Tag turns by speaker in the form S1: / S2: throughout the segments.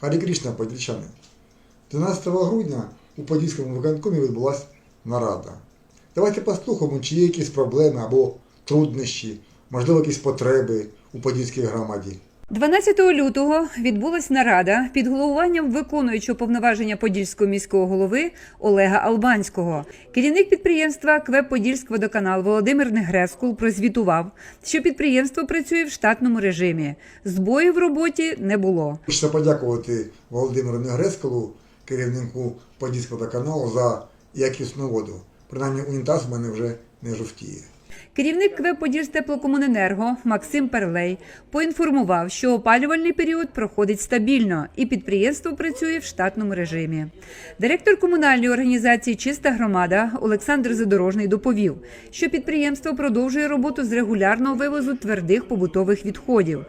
S1: Харі Крішна, подільчани. 12 грудня у Подільському виконкомі відбулася нарада. Давайте послухаємо, чи є якісь проблеми або труднощі, можливо, якісь потреби у Подільській громаді.
S2: 12 лютого відбулась нарада під головуванням виконуючого повноваження Подільського міського голови Олега Албанського. Керівник підприємства КВЕП Подільськводоканал Володимир Негрескул прозвітував, що підприємство працює в штатному режимі. Збоїв в роботі не було.
S1: Хочеться подякувати Володимиру Негрескалу, керівнику Подільського каналу, за якісну воду. Принаймні унітаз в мене вже не жовтіє.
S2: Керівник КВЕП Подільстеплокомуненерго Максим Перлей поінформував, що опалювальний період проходить стабільно і підприємство працює в штатному режимі. Директор комунальної організації Чиста громада Олександр Задорожний доповів, що підприємство продовжує роботу з регулярного вивозу твердих побутових відходів.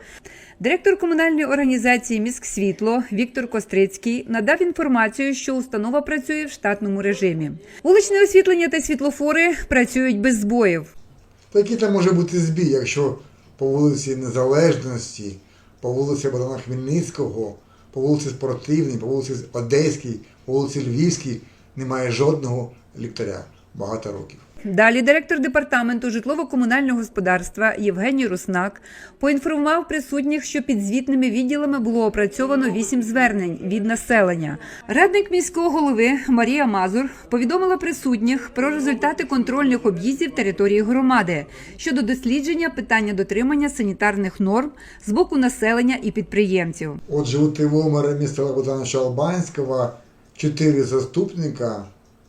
S2: Директор комунальної організації Міськсвітло Віктор Кострицький надав інформацію, що установа працює в штатному режимі. Вуличне освітлення та світлофори працюють без збоїв.
S1: Та який там може бути збій, якщо по вулиці Незалежності, по вулиці Богдана Хмельницького, по вулиці Спортивній, по вулиці Одеській, по вулиці Львівській немає жодного ліхтаря багато років.
S2: Далі директор департаменту житлово-комунального господарства Євгеній Руснак поінформував присутніх, що під звітними відділами було опрацьовано вісім звернень від населення. Радник міського голови Марія Мазур повідомила присутніх про результати контрольних об'їздів території громади щодо дослідження питання дотримання санітарних норм з боку населення і підприємців.
S1: Отже, у ТВО міста Богдана Албанського чотири заступника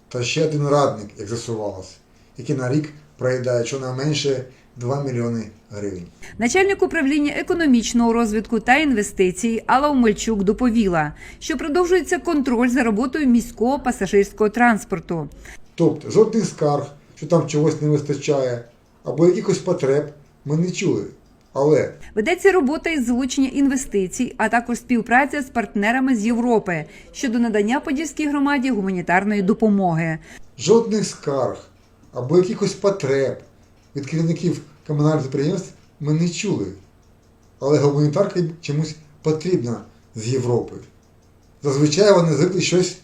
S1: та ще один радник, як з'ясувалось, який на рік проїдає щонайменше 2 мільйони гривень.
S2: Начальник управління економічного розвитку та інвестицій Алла Умельчук доповіла, що продовжується контроль за роботою міського пасажирського транспорту.
S1: Тобто жодних скарг, що там чогось не вистачає, або якихось потреб ми не чули. Але
S2: Ведеться робота із залучення інвестицій, а також співпраця з партнерами з Європи щодо надання Подільській громаді гуманітарної допомоги.
S1: жодних скарг або якихось потреб від керівників комунальних підприємств ми не чули. Але гуманітарка чомусь потрібна з Європи. Зазвичай вони звикли щось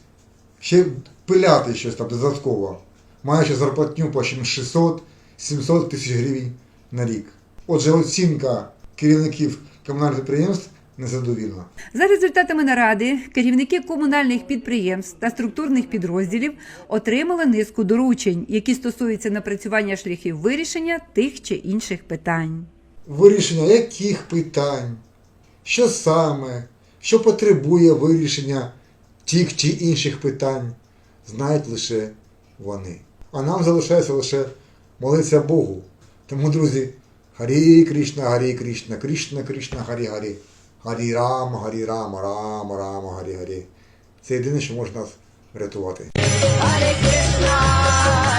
S1: ще пиляти щось там додатково, маючи зарплатню по 600-700 тисяч гривень на рік. Отже, оцінка керівників комунальних підприємств незадовільна.
S2: За результатами наради керівники комунальних підприємств та структурних підрозділів отримали низку доручень, які стосуються напрацювання шляхів вирішення тих чи інших питань.
S1: Вирішення яких питань, що саме, що потребує вирішення тих чи інших питань, знають лише вони. А нам залишається лише молитися Богу. Тому, друзі, Харі Кришна, Харі Кришна, Кришна, Кришна, Харі Харі, Харі Рам, Харі Рам, Рам, Рам, Харі Харі. Це єдине, що може нас врятувати.
S3: Hare Krishna,